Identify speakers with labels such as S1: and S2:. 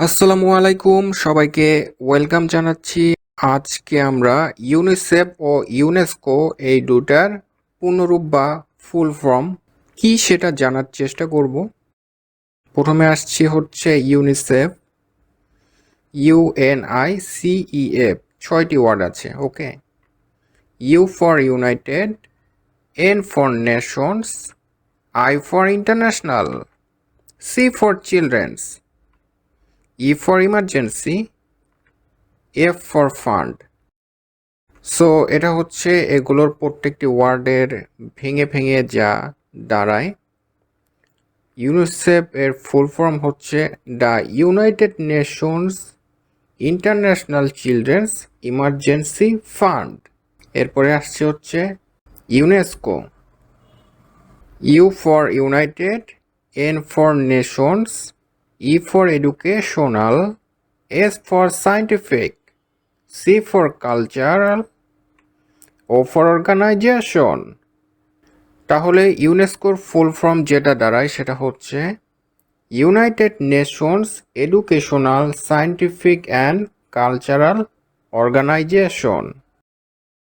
S1: আসসালামু আলাইকুম, সবাইকে ওয়েলকাম জানাচ্ছি। আজকে আমরা ইউনিসেফ ও ইউনেস্কো এই দুটার পুনরূপ বা ফুল ফর্ম কি সেটা জানার চেষ্টা করব। প্রথমে আসছি হচ্ছে ইউনিসেফ ইউএনআই সিইএফ ছয়টি ওয়ার্ড আছে, okay? U for United, N for Nations, I for International, C for Children's. E for Emergency F for Fund so এটা হচ্ছে এগুলোর প্রত্যেকটি ওয়ার্ডের ভেঙে ভেঙে যা দাঁড়ায়। ইউনিসেফ এর ফুল ফর্ম হচ্ছে the United Nations International Children's Emergency Fund. এরপরে আসছে হচ্ছে UNESCO. U for United N for Nations E for educational, S for scientific, C for cultural, O for organization. তাহলে ইউনেস্কোর ফুল ফর্ম যেটা দাঁড়ায় সেটা হচ্ছে United Nations Educational Scientific and Cultural Organization